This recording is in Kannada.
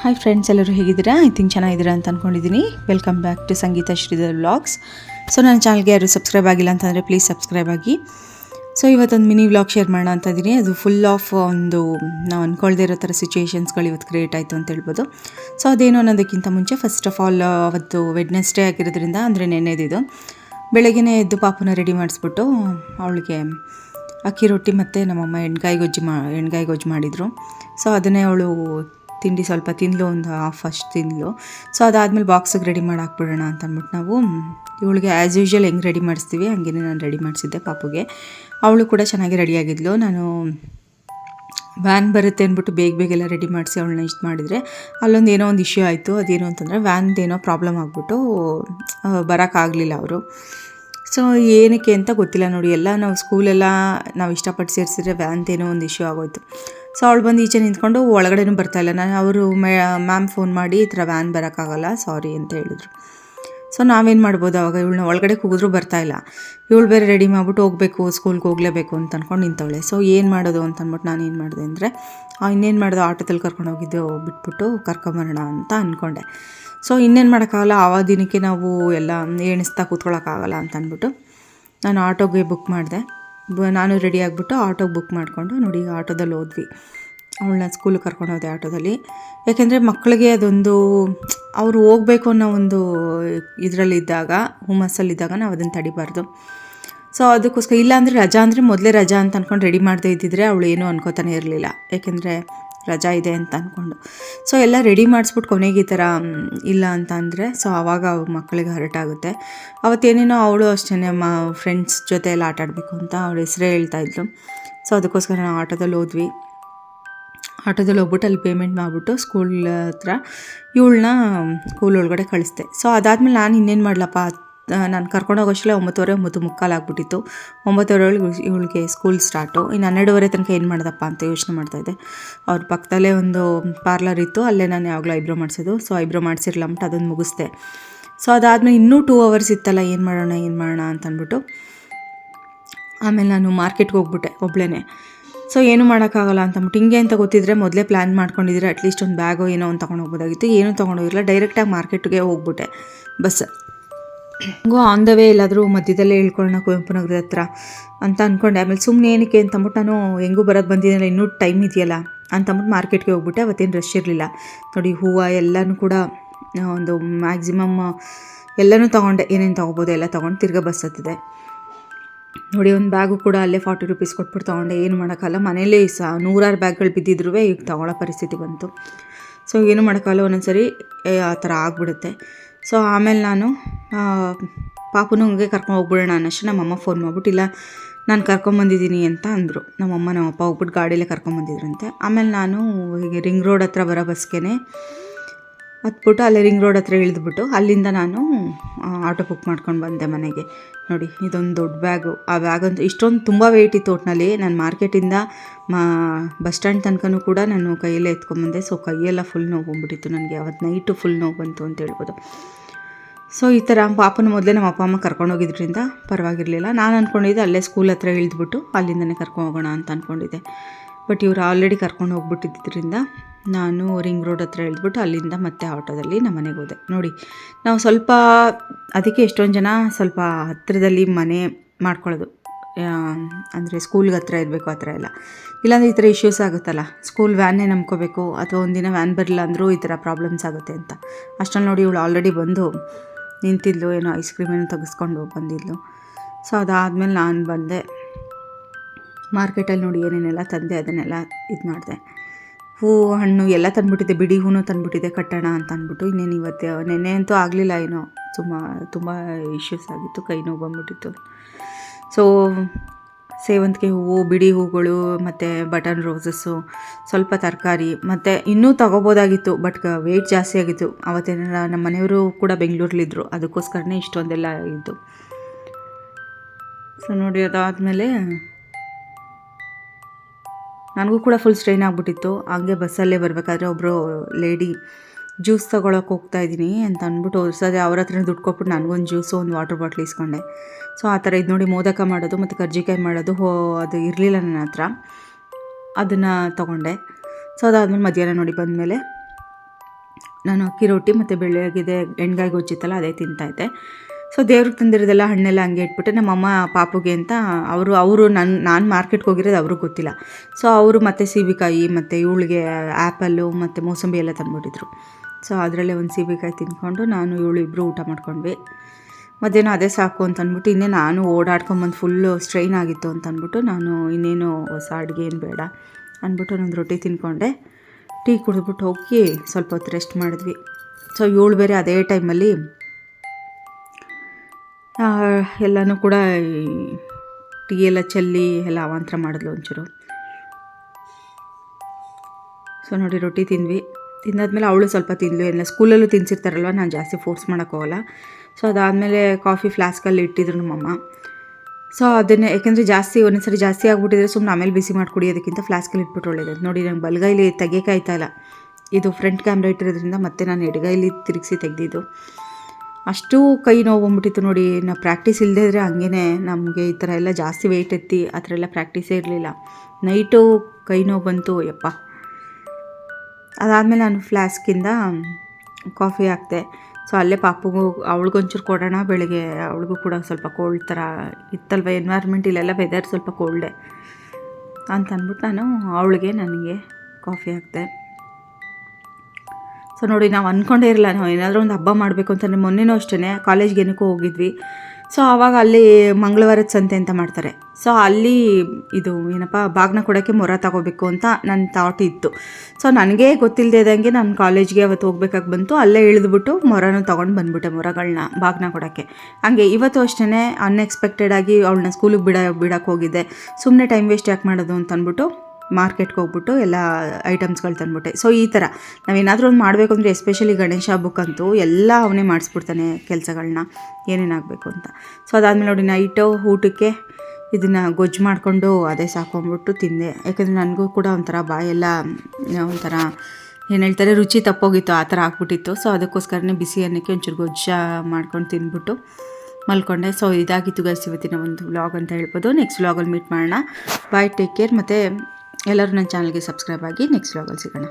ಹಾಯ್ ಫ್ರೆಂಡ್ಸ್ ಎಲ್ಲರೂ ಹೇಗಿದ್ದೀರಾ? ಐ ಥಿಂಕ್ ಚೆನ್ನಾಗಿದ್ದೀರಾ ಅಂತ ಅಂದ್ಕೊಂಡಿದ್ದೀನಿ welcome back to Sangeetha Sridhar vlogs so ನನ್ನ ಚಾನಲ್ಗೆ ಯಾರು ಸಬ್ಸ್ಕ್ರೈಬ್ ಆಗಿಲ್ಲ ಅಂತಂದರೆ ಪ್ಲೀಸ್ ಸಬ್ಸ್ಕ್ರೈಬ್ ಆಗಿ. ಸೊ ಇವತ್ತೊಂದು ಮಿನಿ ವ್ಲಾಗ್ ಶೇರ್ ಮಾಡೋಣ ಅಂತ ಇದ್ದೀನಿ. ಅದು ಫುಲ್ ಆಫ್ ಒಂದು, ನಾವು ಅಂದ್ಕೊಳ್ದೇ ಇರೋ ಥರ ಸಿಚುವೇಶನ್ಸ್ಗಳು ಇವತ್ತು ಕ್ರಿಯೇಟ್ ಆಯಿತು ಅಂತ ಹೇಳ್ಬೋದು. ಸೊ ಅದೇನು ಅನ್ನೋದಕ್ಕಿಂತ ಮುಂಚೆ ಫಸ್ಟ್ ಆಫ್ ಆಲ್ ಅವತ್ತು ವೆಡ್ನೆಸ್ಡೇ ಆಗಿರೋದ್ರಿಂದ, ಅಂದರೆ ನೆನೆದಿದ್ದು ಬೆಳಗ್ಗೆ ಎದ್ದು ಪಾಪನ ರೆಡಿ ಮಾಡಿಸ್ಬಿಟ್ಟು, ಅವಳಿಗೆ ಅಕ್ಕಿ ರೊಟ್ಟಿ ಮತ್ತು ನಮ್ಮಮ್ಮ ಎಣ್ಗಾಯಿ ಗೊಜ್ಜು ಮಾ, ಎಣ್ಗಾಯಿ ಗೊಜ್ಜು ಮಾಡಿದರು. ಸೊ ಅದನ್ನೇ ಅವಳು ತಿಂಡಿ ಸ್ವಲ್ಪ ತಿಂದ್ಲು, ಒಂದು ಹಾಫ್ ಅಷ್ಟು ತಿಂದ್ಲು. ಸೊ ಅದಾದಮೇಲೆ ಬಾಕ್ಸಿಗೆ ರೆಡಿ ಮಾಡಿ ಹಾಕ್ಬಿಡೋಣ ಅಂತ ಅಂದ್ಬಿಟ್ಟು ನಾವು ಇವಳಿಗೆ ಆ್ಯಸ್ ಯೂಶ್ವಲ್ ಹೆಂಗೆ ರೆಡಿ ಮಾಡಿಸ್ತೀವಿ, ಹಂಗೇನೆ ನಾನು ರೆಡಿ ಮಾಡಿಸಿದ್ದೆ ಪಾಪುಗೆ. ಅವಳು ಕೂಡ ಚೆನ್ನಾಗಿ ರೆಡಿಯಾಗಿದ್ಲು ನಾನು ವ್ಯಾನ್ ಬರುತ್ತೆ ಅಂದ್ಬಿಟ್ಟು ಬೇಗ ಬೇಗ ಎಲ್ಲ ರೆಡಿ ಮಾಡಿಸಿ ಅವಳನ್ನ ಇಷ್ಟು ಮಾಡಿದರೆ, ಅಲ್ಲೊಂದು ಏನೋ ಒಂದು ಇಶ್ಯೂ ಆಯಿತು. ಅದೇನು ಅಂತಂದರೆ ವ್ಯಾನ್ದೇನೋ ಪ್ರಾಬ್ಲಮ್ ಆಗಿಬಿಟ್ಟು ಬರೋಕ್ಕಾಗಲಿಲ್ಲ ಅವರು. ಸೊ ಏನಕ್ಕೆ ಅಂತ ಗೊತ್ತಿಲ್ಲ ನೋಡಿ. ಎಲ್ಲ ನಾವು ಸ್ಕೂಲೆಲ್ಲ ನಾವು ಇಷ್ಟಪಟ್ಟು ಸೇರಿಸಿದ್ರೆ ವ್ಯಾನ್ದೇನೋ ಒಂದು ಇಶ್ಯೂ ಆಗೋಯ್ತು. ಸೊ ಅವಳು ಬಂದು ಈಚೆ ನಿಂತ್ಕೊಂಡು ಒಳಗಡೆನೂ ಬರ್ತಾಯಿಲ್ಲ ನಾನು, ಅವರು ಮ್ಯಾಮ್ ಫೋನ್ ಮಾಡಿ ಈ ಥರ ವ್ಯಾನ್ ಬರೋಕ್ಕಾಗಲ್ಲ ಸಾರಿ ಅಂತ ಹೇಳಿದ್ರು. ಸೊ ನಾವೇನು ಮಾಡ್ಬೋದು? ಅವಾಗ ಇವಳನ್ನ ಒಳಗಡೆ ಕೂಗಿದ್ರು ಇಲ್ಲ. ಇವಳು ಬೇರೆ ರೆಡಿ ಮಾಡ್ಬಿಟ್ಟು ಹೋಗಬೇಕು ಸ್ಕೂಲ್ಗೆ ಹೋಗಲೇಬೇಕು ಅಂತ ಅಂದ್ಕೊಂಡು ನಿಂತವಳೆ. ಸೊ ಏನು ಮಾಡೋದು ಅಂತ ಅಂದ್ಬಿಟ್ಟು ನಾನು ಏನು ಮಾಡಿದೆ ಅಂದರೆ ಇನ್ನೇನು ಮಾಡಿದೆ? ಆಟೋದಲ್ಲಿ ಕರ್ಕೊಂಡು ಹೋಗಿದ್ದು ಬಿಟ್ಬಿಟ್ಟು ಕರ್ಕೊಂಬರೋಣ ಅಂತ ಅಂದ್ಕೊಂಡೆ ಸೊ ಇನ್ನೇನು ಮಾಡೋಕ್ಕಾಗಲ್ಲ? ಆವ ದಿನಕ್ಕೆ ನಾವು ಎಲ್ಲ ಎಣಿಸ್ತಾ ಕೂತ್ಕೊಳ್ಳೋಕ್ಕಾಗಲ್ಲ ಅಂತ ಅಂದ್ಬಿಟ್ಟು ನಾನು ಆಟೋಗೆ ಬುಕ್ ಮಾಡಿದೆ. ನಾನು ರೆಡಿ ಆಗಿಬಿಟ್ಟು ಆಟೋಗೆ ಬುಕ್ ಮಾಡಿಕೊಂಡು ನೋಡಿ, ಆಟೋದಲ್ಲಿ ಹೋದ್ವಿ. ಅವಳನ್ನ ಸ್ಕೂಲಿಗೆ ಕರ್ಕೊಂಡು ಹೋದೆ ಆಟೋದಲ್ಲಿ. ಯಾಕೆಂದರೆ ಮಕ್ಕಳಿಗೆ ಅದೊಂದು ಅವರು ಹೋಗಬೇಕು ಅನ್ನೋ ಒಂದು ಇದರಲ್ಲಿದ್ದಾಗ, ಹುಮ್ಮಸ್ಸಲ್ಲಿದ್ದಾಗ ನಾವು ಅದನ್ನು ತಡಿಬಾರ್ದು. ಸೊ ಅದಕ್ಕೋಸ್ಕರ ಇಲ್ಲ ಅಂದರೆ ರಜಾ ಅಂದರೆ ಮೊದಲೇ ರಜಾ ಅಂತ ಅಂದ್ಕೊಂಡು ರೆಡಿ ಮಾಡದೇ ಇದ್ದಿದ್ರೆ ಅವಳು ಏನೂ ಅನ್ಕೋತಾನೆ ಇರಲಿಲ್ಲ. ಯಾಕೆಂದರೆ ರಜಾ ಇದೆ ಅಂತ ಅಂದ್ಕೊಂಡು ಸೊ ಎಲ್ಲ ರೆಡಿ ಮಾಡಿಸ್ಬಿಟ್ಟು ಕೊನೆಗೆ ಈ ಥರ ಇಲ್ಲ ಅಂತ ಅಂದರೆ ಸೊ ಆವಾಗ ಅವ್ರ ಮಕ್ಕಳಿಗೆ ಹರ್ಟ್ ಆಗುತ್ತೆ. ಅವತ್ತೇನೇನೋ ಅವಳು ಅಷ್ಟೇ ಮ ಫ್ರೆಂಡ್ಸ್ ಜೊತೆ ಎಲ್ಲ ಆಟ ಆಡಬೇಕು ಅಂತ ಅವಳು ಹೆಸರೇ ಹೇಳ್ತಾ ಇದ್ಲು ಸೊ ಅದಕ್ಕೋಸ್ಕರ ನಾವು ಆಟೋದಲ್ಲಿ ಹೋದ್ವಿ. ಆಟೋದಲ್ಲಿ ಹೋಗ್ಬಿಟ್ಟು ಅಲ್ಲಿ ಪೇಮೆಂಟ್ ಮಾಡಿಬಿಟ್ಟು ಸ್ಕೂಲ್ ಹತ್ರ ಇವಳನ್ನ ಸ್ಕೂಲ್ ಒಳಗಡೆ ಕಳಿಸ್ದೆ. ಸೊ ಅದಾದಮೇಲೆ ನಾನು ಇನ್ನೇನು ಮಾಡಲಪ್ಪ? ನಾನು ಕರ್ಕೊಂಡು ಹೋಗೋಷ್ಟೇ ಒಂಬತ್ತುವರೆ, ಒಂಬತ್ತು ಮುಕ್ಕಾಲು ಆಗ್ಬಿಟ್ಟಿತ್ತು. ಒಂಬತ್ತುವರೆ ಒಳಗೆ ಇವಳಿಗೆ ಸ್ಕೂಲ್ ಸ್ಟಾರ್ಟು ಇನ್ನು ಹನ್ನೆರಡುವರೆ ತನಕ ಏನು ಮಾಡ್ದಪ್ಪ ಅಂತ ಯೋಚನೆ ಮಾಡ್ತಾಯಿದ್ದೆ ಅವ್ರ ಪಕ್ಕದಲ್ಲೇ ಒಂದು ಪಾರ್ಲರ್ ಇತ್ತು. ಅಲ್ಲೇ ನಾನು ಯಾವಾಗಲೂ ಐಬ್ರೋ ಮಾಡಿಸೋದು. ಸೊ ಐಬ್ರೋ ಮಾಡಿಸಿರಲ್ಲ ಅಂದ್ಬಿಟ್ಟು ಅದನ್ನು ಮುಗಿಸ್ದೆ. ಸೊ ಅದಾದಮೇಲೆ ಇನ್ನೂ ಟೂ ಅವರ್ಸ್ ಇತ್ತಲ್ಲ, ಏನು ಮಾಡೋಣ ಏನು ಮಾಡೋಣ ಅಂತ ಅಂದ್ಬಿಟ್ಟು ಆಮೇಲೆ ನಾನು ಮಾರ್ಕೆಟ್ಗೆ ಹೋಗ್ಬಿಟ್ಟೆ ಒಬ್ಳೇ ಸೊ ಏನು ಮಾಡೋಕ್ಕಾಗಲ್ಲ ಅಂತಂದ್ಬಿಟ್ಟು ಹಿಂಗೆ ಅಂತ ಗೊತ್ತಿದ್ರೆ ಮೊದಲೇ ಪ್ಲ್ಯಾನ್ ಮಾಡ್ಕೊಂಡಿದ್ರೆ ಅಟ್ಲೀಸ್ಟ್ ಒಂದು ಬ್ಯಾಗೋ ಏನೋ ಒಂದು ತೊಗೊಂಡು ಹೋಗ್ಬೋದಾಗಿತ್ತು. ಏನೂ ಹೋಗಿಲ್ಲ. ಡೈರೆಕ್ಟಾಗಿ ಮಾರ್ಕೆಟ್ಗೆ ಹೋಗ್ಬಿಟ್ಟೆ. ಬಸ್. ಹಂಗೂ ಆನ್ ದ ವೇ ಎಲ್ಲಾದರೂ ಮಧ್ಯದಲ್ಲೇ ಇಳ್ಕೊಳ್ಳೋಣ ಕುವೆಂಪು ನಗರದ ಹತ್ರ ಅಂತ ಅಂದ್ಕೊಂಡೆ ಆಮೇಲೆ ಸುಮ್ಮನೆ ಏನಕ್ಕೆ ಅಂತ ಅಂದ್ಬಿಟ್ಟು ನಾನು ಹೆಂಗೂ ಬರೋದು ಬಂದಿದ್ದೀನಲ್ಲ ಇನ್ನೂ ಟೈಮ್ ಇದೆಯಲ್ಲ ಅಂತ ಅಂದ್ಬಿಟ್ಟು ಮಾರ್ಕೆಟ್ಗೆ ಹೋಗ್ಬಿಟ್ಟೆ. ಅವತ್ತೇನು ರಶ್ ಇರಲಿಲ್ಲ. ನೋಡಿ, ಹೂವು ಎಲ್ಲನೂ ಕೂಡ ಒಂದು ಮ್ಯಾಕ್ಸಿಮಮ್ ಎಲ್ಲನೂ ತೊಗೊಂಡೆ. ಏನೇನು ತೊಗೋಬೋದು ಎಲ್ಲ ತೊಗೊಂಡು ತಿರ್ಗಾ ಬಸ್ ಹತ್ತಿದೆ. ನೋಡಿ, ಒಂದು ಬ್ಯಾಗು ಕೂಡ ಅಲ್ಲೇ ಫಾರ್ಟಿ ರುಪೀಸ್ ಕೊಟ್ಬಿಟ್ಟು ತೊಗೊಂಡೆ. ಏನು ಮಾಡೋಕ್ಕಲ್ಲ ಮನೇಲೇ ಸಹ ನೂರಾರು ಬ್ಯಾಗ್ಗಳು ಬಿದ್ದಿದ್ರು ಈಗ ತೊಗೊಳ್ಳೋ ಪರಿಸ್ಥಿತಿ ಬಂತು. ಸೊ ಏನು ಮಾಡೋಕ್ಕಲ್ಲ ಒಂದೊಂದು ಸರಿ ಆ ಥರ ಆಗಿಬಿಡುತ್ತೆ. ಸೊ ಆಮೇಲೆ ನಾನು ಪಾಪುನು ಹಂಗೆ ಕರ್ಕೊಂಡು ಹೋಗ್ಬಿಡೋಣ ಅನ್ನಷ್ಟು ನಮ್ಮಮ್ಮ ಫೋನ್ ಮಾಡ್ಬಿಟ್ಟು, ಇಲ್ಲ, ನಾನು ಕರ್ಕೊಂಬಂದಿದ್ದೀನಿ ಅಂತ ಅಂದರು. ನಮ್ಮಮ್ಮ ನಮ್ಮಪ್ಪ ಹೋಗ್ಬಿಟ್ಟು ಗಾಡಿಯಲ್ಲೇ ಕರ್ಕೊಂಬಂದಿದ್ರಂತೆ ಆಮೇಲೆ ನಾನು ಹೀಗೆ ರಿಂಗ್ ರೋಡ್ ಹತ್ರ ಬರೋ ಬಸ್ಗೆ ಹತ್ಬಿಟ್ಟು ಅಲ್ಲೇ ರಿಂಗ್ ರೋಡ್ ಹತ್ರ ಇಳಿದ್ಬಿಟ್ಟು ಅಲ್ಲಿಂದ ನಾನು ಆಟೋ ಬುಕ್ ಮಾಡ್ಕೊಂಡು ಬಂದೆ ಮನೆಗೆ. ನೋಡಿ, ಇದೊಂದು ದೊಡ್ಡ ಬ್ಯಾಗು ಆ ಬ್ಯಾಗಂತೂ ಇಷ್ಟೊಂದು ತುಂಬ ವೆಯ್ಟ್ ಇತ್ತು ಒಟ್ಟಿನಲ್ಲಿ ನಾನು ಮಾರ್ಕೆಟಿಂದ ಮಾ ಬಸ್ ಸ್ಟ್ಯಾಂಡ್ ತನಕನೂ ಕೂಡ ನಾನು ಕೈಯಲ್ಲೇ ಎತ್ಕೊಂಬಂದೆ. ಸೊ ಕೈಯೆಲ್ಲ ಫುಲ್ ನೋವು ಬಂದ್ಬಿಟ್ಟಿತ್ತು ನನಗೆ. ಅವತ್ತು ನೈಟು ಫುಲ್ ನೋವು ಬಂತು ಅಂತ ಹೇಳ್ಬೋದು. ಸೊ ಈ ಥರ ಪಾಪನ ಮೊದಲೇ ನಮ್ಮ ಅಪ್ಪ, ಅಮ್ಮ ಕರ್ಕೊಂಡು ಹೋಗಿದ್ರಿಂದ ಪರವಾಗಿರಲಿಲ್ಲ. ನಾನು ಅಂದ್ಕೊಂಡಿದ್ದೆ ಅಲ್ಲೇ ಸ್ಕೂಲ್ ಹತ್ರ ಇಳಿದ್ಬಿಟ್ಟು ಅಲ್ಲಿಂದನೇ ಕರ್ಕೊಂಡು ಹೋಗೋಣ ಅಂತ ಅಂದ್ಕೊಂಡಿದ್ದೆ ಬಟ್ ಇವ್ರು ಆಲ್ರೆಡಿ ಕರ್ಕೊಂಡು ಹೋಗ್ಬಿಟ್ಟಿದ್ದರಿಂದ ನಾನು ರಿಂಗ್ ರೋಡ್ ಹತ್ರ ಇಳಿದ್ಬಿಟ್ಟು ಅಲ್ಲಿಂದ ಮತ್ತೆ ಆಟೋದಲ್ಲಿ ನಮ್ಮ ಮನೆಗೆ ಹೋದೆ. ನೋಡಿ, ನಾವು ಸ್ವಲ್ಪ ಅದಕ್ಕೆ ಎಷ್ಟೊಂದು ಜನ ಸ್ವಲ್ಪ ಹತ್ತಿರದಲ್ಲಿ ಮನೆ ಮಾಡ್ಕೊಳ್ಳೋದು. ಅಂದರೆ ಸ್ಕೂಲ್ಗೆ ಹತ್ರ ಇರಬೇಕು ಆ ಥರ ಎಲ್ಲ. ಇಲ್ಲಾಂದರೆ ಈ ಥರ ಇಶ್ಯೂಸ್ ಆಗುತ್ತಲ್ಲ. ಸ್ಕೂಲ್ ವ್ಯಾನೇ ನಂಬ್ಕೋಬೇಕು ಅಥವಾ ಒಂದಿನ ವ್ಯಾನ್ ಬರಲಿಲ್ಲ ಅಂದರೂ ಈ ಥರ ಪ್ರಾಬ್ಲಮ್ಸ್ ಆಗುತ್ತೆ ಅಂತ. ಅಷ್ಟರಲ್ಲಿ ನೋಡಿ ಇವಳು ಆಲ್ರೆಡಿ ಬಂದು ನಿಂತಿದ್ಲು, ಏನೋ ಐಸ್ ಕ್ರೀಮ್ ಏನೋ ತೆಗೆಸ್ಕೊಂಡು ಬಂದಿದ್ಲು. ಸೊ ಅದಾದಮೇಲೆ ನಾನು ಬಂದೆ. ಮಾರ್ಕೆಟಲ್ಲಿ ನೋಡಿ ಏನೇನೆಲ್ಲ ತಂದೆ ಅದನ್ನೆಲ್ಲ ಇದು ಮಾಡಿದೆ. ಹೂವು, ಹಣ್ಣು ಎಲ್ಲ ತಂದ್ಬಿಟ್ಟಿದೆ ಬಿಡಿ ಹೂನು ತಂದುಬಿಟ್ಟಿದೆ ಕಟ್ಟೋಣ ಅಂತ ಅಂದ್ಬಿಟ್ಟು ಇನ್ನೇನು ಇವತ್ತು, ನೆನ್ನೆ ಅಂತೂ ಆಗಲಿಲ್ಲ ಏನೋ. ತುಂಬ ತುಂಬ ಇಶ್ಯೂಸ್ ಆಗಿತ್ತು. ಕೈ ನೋವು ಬಂದ್ಬಿಟ್ಟಿತ್ತು. ಸೊ ಸೇವಂತಿಗೆ ಹೂವು, ಬಿಡಿ ಹೂಗಳು ಮತ್ತು ಬಟನ್ ರೋಸಸ್ಸು ಸ್ವಲ್ಪ ತರಕಾರಿ, ಮತ್ತು ಇನ್ನೂ ತಗೋಬೋದಾಗಿತ್ತು ಬಟ್ ವೆಯ್ಟ್ ಜಾಸ್ತಿ ಆಗಿತ್ತು. ಅವತ್ತೇನ ನಮ್ಮ ಮನೆಯವರು ಕೂಡ ಬೆಂಗಳೂರಲ್ಲಿದ್ದರು ಅದಕ್ಕೋಸ್ಕರನೇ ಇಷ್ಟೊಂದೆಲ್ಲ ಇದ್ದು. ಸೊ ನೋಡಿ ಅದಾದಮೇಲೆ ನನಗೂ ಕೂಡ ಫುಲ್ ಸ್ಟ್ರೈನ್ ಆಗಿಬಿಟ್ಟಿತ್ತು. ಹಂಗೆ ಬಸ್ಸಲ್ಲೇ ಬರಬೇಕಾದ್ರೆ ಒಬ್ಬರು ಲೇಡಿ ಜ್ಯೂಸ್ ತೊಗೊಳಕ್ಕೆ ಹೋಗ್ತಾ ಇದ್ದೀನಿ ಅಂತ ಅಂದ್ಬಿಟ್ಟು ಸರಿ ಅವ್ರ ಹತ್ರ ದುಡ್ಡು ಕೊಟ್ಬಿಟ್ಟು ನನಗೊಂದು ಜ್ಯೂಸು ಒಂದು ವಾಟರ್ ಬಾಟ್ಲ್ ಇಸ್ಕೊಂಡೆ. ಸೊ ಆ ಥರ ಇದು ನೋಡಿ ಮೋದಕ ಮಾಡೋದು ಮತ್ತು ಕರ್ಜಿಕಾಯಿ ಮಾಡೋದು ಹೋ, ಅದು ಇರಲಿಲ್ಲ ನನ್ನ ಹತ್ರ. ಅದನ್ನು ತೊಗೊಂಡೆ. ಸೊ ಅದಾದಮೇಲೆ ಮಧ್ಯಾಹ್ನ ನೋಡಿ ಬಂದಮೇಲೆ ನಾನು ಅಕ್ಕಿ ರೊಟ್ಟಿ ಮತ್ತು ಬೆಳೆಯಾಗಿದೆ ಎಣ್ಗಾಯಿ ಗೊಜ್ಜಿತ್ತಲ್ಲ ಅದೇ ತಿಂತಾಯಿದ್ದೆ ಸೊ ದೇವ್ರಿಗೆ ತಂದಿರೋದೆಲ್ಲ ಹಣ್ಣೆಲ್ಲ ಹಂಗೆ ಇಟ್ಬಿಟ್ಟು ನಮ್ಮಮ್ಮ ಪಾಪುಗೆ ಅಂತ ಅವರು ಅವರು ನನ್ನ ನಾನು ಮಾರ್ಕೆಟ್ಗೆ ಹೋಗಿರೋದು ಅವ್ರಿಗೆ ಗೊತ್ತಿಲ್ಲ. ಸೊ ಅವರು ಮತ್ತು ಸೀಬೆಕಾಯಿ, ಮತ್ತು ಇವಳಿಗೆ ಆ್ಯಪಲ್ಲು, ಮತ್ತು ಮೋಸಂಬಿ ಎಲ್ಲ ತಂದುಬಿಟ್ಟಿದ್ರು. ಸೊ ಅದರಲ್ಲೇ ಒಂದು ಸೀಬೆಕಾಯಿ ತಿಂದ್ಕೊಂಡು ನಾನು ಇವಳು ಇಬ್ಬರು ಊಟ ಮಾಡ್ಕೊಂಡ್ವಿ. ಮಧ್ಯಾಹ್ನ ಅದೇ ಸಾಕು ಅಂತ ಅಂದ್ಬಿಟ್ಟು ಇನ್ನೇ ನಾನು ಓಡಾಡ್ಕೊಂಬಂದು ಫುಲ್ಲು ಸ್ಟ್ರೈನ್ ಆಗಿತ್ತು ಅಂತ ಅಂದ್ಬಿಟ್ಟು ನಾನು ಇನ್ನೇನು ಹೊಸ ಅಡುಗೆ ಏನು ಬೇಡ ಅಂದ್ಬಿಟ್ಟು ಒಂದು ರೊಟ್ಟಿ ತಿನ್ಕೊಂಡೆ. ಟೀ ಕುಡಿದ್ಬಿಟ್ಟು ಹೋಗಿ ಸ್ವಲ್ಪ ಹೊತ್ತು ರೆಸ್ಟ್ ಮಾಡಿದ್ವಿ. ಸೊ ಇವಳು ಬೇರೆ ಅದೇ ಟೈಮಲ್ಲಿ ಎಲ್ಲನೂ ಕೂಡ ಟೀ ಎಲ್ಲ ಚೆಲ್ಲಿ ಎಲ್ಲ ಅವಾಂತರ ಮಾಡಿದ್ಲು ಒಂಚೂರು. ಸೊ ನೋಡಿ ರೊಟ್ಟಿ ತಿಂದ್ವಿ. ತಿಂದಾದ್ಮೇಲೆ ಅವಳು ಸ್ವಲ್ಪ ತಿಂದ್ಲು. ಎಲ್ಲ ಸ್ಕೂಲಲ್ಲೂ ತಿನ್ಸಿರ್ತಾರಲ್ವ? ನಾನು ಜಾಸ್ತಿ ಫೋರ್ಸ್ ಮಾಡೋಕ್ಕೋಗಲ್ಲ ಸೊ ಅದಾದಮೇಲೆ ಕಾಫಿ ಫ್ಲಾಸ್ಕಲ್ಲಿ ಇಟ್ಟಿದ್ರು ನಮ್ಮಮ್ಮ. ಸೊ ಅದನ್ನೇ, ಯಾಕೆಂದರೆ ಜಾಸ್ತಿ, ಒಂದೊಂದ್ಸರಿ ಜಾಸ್ತಿ ಆಗಿಬಿಟ್ಟಿದ್ರೆ ಸುಮ್ಮನೆ ಆಮೇಲೆ ಬಿಸಿ ಮಾಡಿ ಕುಡಿಯೋದಕ್ಕಿಂತ ಫ್ಲಾಸ್ಕಲ್ಲಿ ಇಟ್ಬಿಟ್ಟು ಒಳ್ಳೇದು. ನೋಡಿ, ನಂಗೆ ಬಲಗೈಲಿ ತೆಗಿಯೋಕ್ಕಾಯ್ತಾ ಇಲ್ಲ. ಇದು ಫ್ರಂಟ್ ಕ್ಯಾಮ್ರಾ ಇಟ್ಟಿರೋದ್ರಿಂದ ಮತ್ತೆ ನಾನು ಎಡಗೈಲಿ ತಿರುಗಿಸಿ ತೆಗೆದಿದ್ದು. ಅಷ್ಟು ಕೈ ನೋವು ಬಂದ್ಬಿಟ್ಟಿತ್ತು ನೋಡಿ. ನಾ ಪ್ರಾಕ್ಟೀಸ್ ಇಲ್ಲದೇ ಇದ್ದರೆ ಹಂಗೇ ನಮಗೆ ಈ ಥರ ಎಲ್ಲ ಜಾಸ್ತಿ ವೆಯ್ಟ್ ಎತ್ತಿ ಆ ಥರ ಎಲ್ಲ ಪ್ರಾಕ್ಟೀಸೇ ಇರಲಿಲ್ಲ. ನೈಟು ಕೈ ನೋವು ಬಂತು, ಯಪ್ಪ. ಅದಾದಮೇಲೆ ನಾನು ಫ್ಲಾಸ್ಕಿಂದ ಕಾಫಿ ಹಾಕ್ತೆ ಸೊ ಅಲ್ಲೇ ಪಾಪುಗೂ, ಅವಳಿಗೊಂಚೂರು ಕೊಡೋಣ ಬೆಳಗ್ಗೆ. ಅವಳಿಗೂ ಕೂಡ ಸ್ವಲ್ಪ ಕೋಲ್ಡ್ ಥರ ಇತ್ತಲ್ವ ಎನ್ವೈರ್ಮೆಂಟ್ ಇಲ್ಲೆಲ್ಲ ವೆದರ್ ಸ್ವಲ್ಪ ಕೋಲ್ಡೆ ಅಂತ ಅಂದ್ಬಿಟ್ಟು ನಾನು ಅವಳಿಗೆ ನನಗೆ ಕಾಫಿ ಹಾಕ್ದೆ. ಸೊ ನೋಡಿ, ನಾವು ಅಂದ್ಕೊಂಡೇ ಇರಲಿಲ್ಲ. ನಾವು ಏನಾದರೂ ಒಂದು ಹಬ್ಬ ಮಾಡಬೇಕು ಅಂತಂದರೆ ಮೊನ್ನೆನೂ ಅಷ್ಟೇ ಕಾಲೇಜ್ಗೆ ಏನಕ್ಕೂ ಹೋಗಿದ್ವಿ. ಸೊ ಆವಾಗ ಅಲ್ಲಿ ಮಂಗಳವಾರದ ಸಂತೆ ಅಂತ ಮಾಡ್ತಾರೆ. ಸೊ ಅಲ್ಲಿ ಇದು ಏನಪ್ಪ, ಬಾಗ್ನ ಕೊಡೋಕ್ಕೆ ಮೊರ ತಗೋಬೇಕು ಅಂತ ನನ್ನ ಥಾಟ್ ಇತ್ತು. ಸೊ ನನಗೆ ಗೊತ್ತಿಲ್ಲದೆ ಇದ್ದಂಗೆ ನಾನು ಕಾಲೇಜ್ಗೆ ಅವತ್ತು ಹೋಗ್ಬೇಕಾಗಿ ಬಂತು. ಅಲ್ಲೇ ಇಳಿದ್ಬಿಟ್ಟು ಮೊರನೂ ತೊಗೊಂಡು ಬಂದ್ಬಿಟ್ಟೆ ಮೊರಗಳನ್ನ ಬಾಗ್ನ ಕೊಡೋಕ್ಕೆ. ಹಾಗೆ ಇವತ್ತು ಅಷ್ಟೇ ಅನ್ಎಕ್ಸ್ಪೆಕ್ಟೆಡಾಗಿ ಅವಳನ್ನ ಸ್ಕೂಲಿಗೆ ಬಿಡ ಬಿಡೋಕ್ಕೆ ಹೋಗಿದ್ದೆ. ಸುಮ್ಮನೆ ಟೈಮ್ ವೇಸ್ಟ್ ಯಾಕೆ ಮಾಡೋದು ಅಂತ ಅಂದ್ಬಿಟ್ಟು ಮಾರ್ಕೆಟ್ಗೆ ಹೋಗ್ಬಿಟ್ಟು ಎಲ್ಲ ಐಟಮ್ಸ್ಗಳು ತಂದ್ಬಿಟ್ಟೆ. ಸೊ ಈ ಥರ ನಾವೇನಾದರೂ ಒಂದು ಮಾಡಬೇಕು ಅಂದರೆ ಎಸ್ಪೆಷಲಿ ಗಣೇಶ ಹಬ್ಬಕ್ಕಂತೂ ಎಲ್ಲ ಅವನೇ ಮಾಡಿಸ್ಬಿಡ್ತಾನೆ ಕೆಲಸಗಳನ್ನ ಏನೇನಾಗಬೇಕು ಅಂತ. ಸೊ ಅದಾದಮೇಲೆ ನೋಡಿ, ನೈಟು ಊಟಕ್ಕೆ ಇದನ್ನು ಗೊಜ್ಜು ಮಾಡಿಕೊಂಡು ಅದೇ ಸಾಕೊಂಡ್ಬಿಟ್ಟು ತಿಂದೆ. ಯಾಕಂದರೆ ನನಗೂ ಕೂಡ ಒಂಥರ ಬಾಯೆಲ್ಲ ಒಂಥರ ಏನು ಹೇಳ್ತಾರೆ, ರುಚಿ ತಪ್ಪೋಗಿತ್ತು, ಆ ಥರ ಹಾಕ್ಬಿಟ್ಟಿತ್ತು ಸೊ ಅದಕ್ಕೋಸ್ಕರನೇ ಬಿಸಿ ಅನ್ನಕ್ಕೆ ಒಂಚೂರು ಗೊಜ್ಜ ಮಾಡ್ಕೊಂಡು ತಿಂದ್ಬಿಟ್ಟು ಮಲ್ಕೊಂಡೆ. ಸೊ ಇದಾಗಿತ್ತು ಗೈಸ್ ಇವತ್ತಿನ ಒಂದು ವ್ಲಾಗ್ ಅಂತ ಹೇಳ್ಬೋದು. ನೆಕ್ಸ್ಟ್ ವ್ಲಾಗಲ್ಲಿ ಮೀಟ್ ಮಾಡೋಣ. ಬಾಯ್ ಟೇಕ್ ಕೇರ್ ಮತ್ತು ಎಲ್ಲರೂ ನನ್ನ ಚಾನಲ್ಗೆ ಸಬ್ಸ್ಕ್ರೈಬ್ ಆಗಿ ನೆಕ್ಸ್ಟ್ ವ್ಲಾಗಲ್ಲಿ ಸಿಗೋಣ.